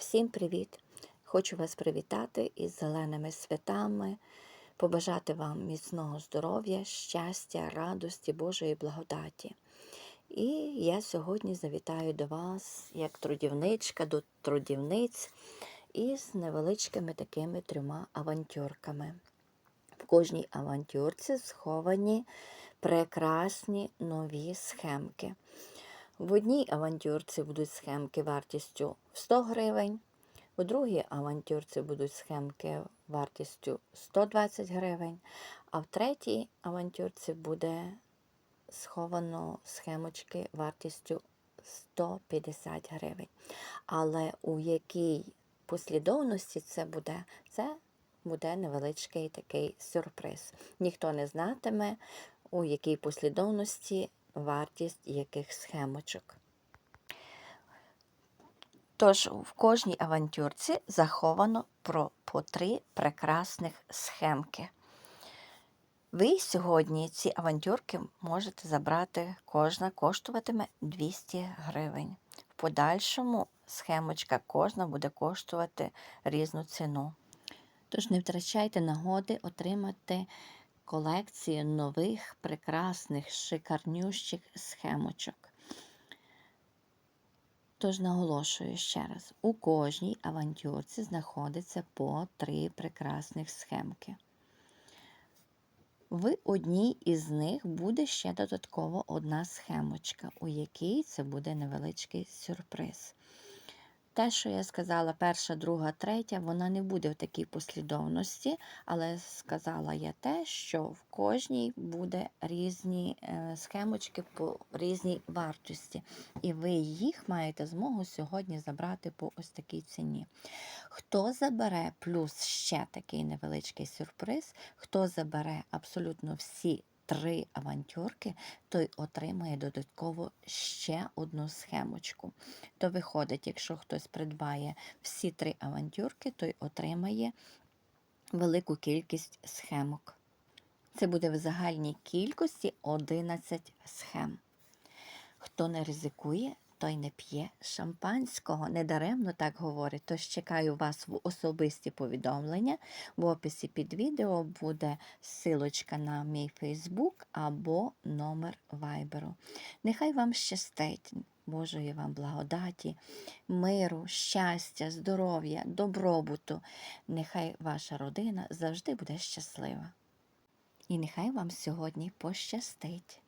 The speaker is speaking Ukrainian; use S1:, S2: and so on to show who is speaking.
S1: Всім привіт! Хочу вас привітати із зеленими святами, побажати вам міцного здоров'я, щастя, радості, Божої благодаті. І я сьогодні завітаю до вас як трудівничка до трудівниць із невеличкими такими трьома авантюрками. В кожній авантюрці сховані прекрасні нові схемки. В одній авантюрці будуть схемки вартістю в 100 гривень, у другій авантюрці будуть схемки вартістю 120 гривень, а в третій авантюрці буде сховано схемочки вартістю 150 гривень. Але у якій послідовності це буде, це буде невеличкий такий сюрприз. Ніхто не знатиме, у якій послідовності вартість яких схемочок. Тож в кожній авантюрці заховано про, по три прекрасних схемки. Ви сьогодні ці авантюрки можете забрати, кожна коштуватиме 200 гривень. В подальшому схемочка кожна буде коштувати різну ціну. Тож не втрачайте нагоди отримати колекцію нових, прекрасних, шикарнющих схемочок. Тож наголошую ще раз: у кожній авантюрці знаходиться по три прекрасних схемки. В одній із них буде ще додатково одна схемочка, у якій це буде невеличкий сюрприз. Те, що я сказала, перша, друга, третя, вона не буде в такій послідовності, але сказала я те, що в кожній буде різні е, схемочки по різній вартості. І ви їх маєте змогу сьогодні забрати по ось такій ціні. Хто забере плюс ще такий невеличкий сюрприз, хто забере абсолютно всі три авантюрки, той отримає додатково ще одну схемочку. То виходить, якщо хтось придбає всі три авантюрки, той отримає велику кількість схемок. Це буде в загальній кількості 11 схем. Хто не ризикує, той не п'є шампанського. Недаремно так говорить. Тож чекаю вас в особисті повідомлення. В описі під відео буде силочка на мій Фейсбук або номер вайберу. Нехай вам щастить. Божої вам благодаті, миру, щастя, здоров'я, добробуту. Нехай ваша родина завжди буде щаслива. І нехай вам сьогодні пощастить.